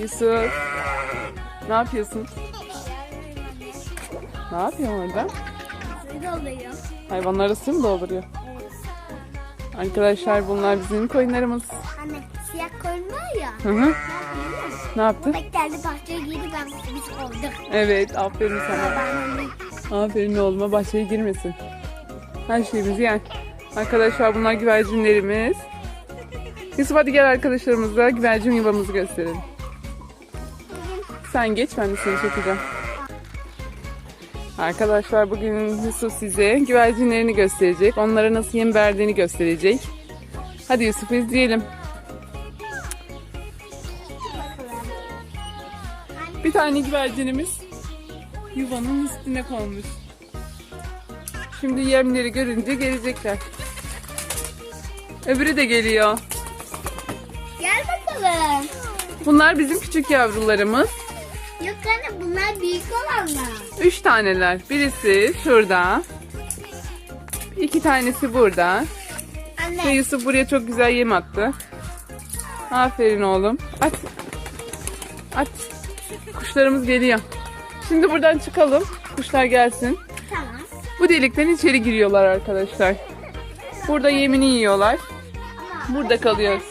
Yusuf. Ne yapıyorsun? Ne yapıyorsun orada? Hayvanlara su mu dolduruyor? Arkadaşlar bunlar bizim koyunlarımız. Anne siyah koyun var ya. Hı hı. Ne yaptın? Bak geldi bahçeye girdi ben biz olduk. Evet aferin sana. Aferin oğluma bahçeye girmesin. Her şeyimizi yer. Arkadaşlar bunlar güvercinlerimiz. Yusuf hadi gel arkadaşlarımıza güvercin yuvamızı gösterelim. Sen geç ben de seni çekeceğim. Arkadaşlar bugün Yusuf size güvercinlerini gösterecek. Onlara nasıl yem verdiğini gösterecek. Hadi Yusuf'u izleyelim. Bir tane güvercinimiz yuvanın üstüne konmuş. Şimdi yemleri görünce gelecekler. Öbürü de geliyor. Gel bakalım. Bunlar bizim küçük yavrularımız. Yok anne bunlar büyük olanlar. Üç taneler. Birisi şurada. İki tanesi burada. Ve Anne Yusuf buraya çok güzel yem attı. Aferin oğlum. Aç. Aç. Kuşlarımız geliyor. Şimdi buradan çıkalım. Kuşlar gelsin. tamam. Bu delikten içeri giriyorlar arkadaşlar. Burada yemini yiyorlar. Burada kalıyoruz.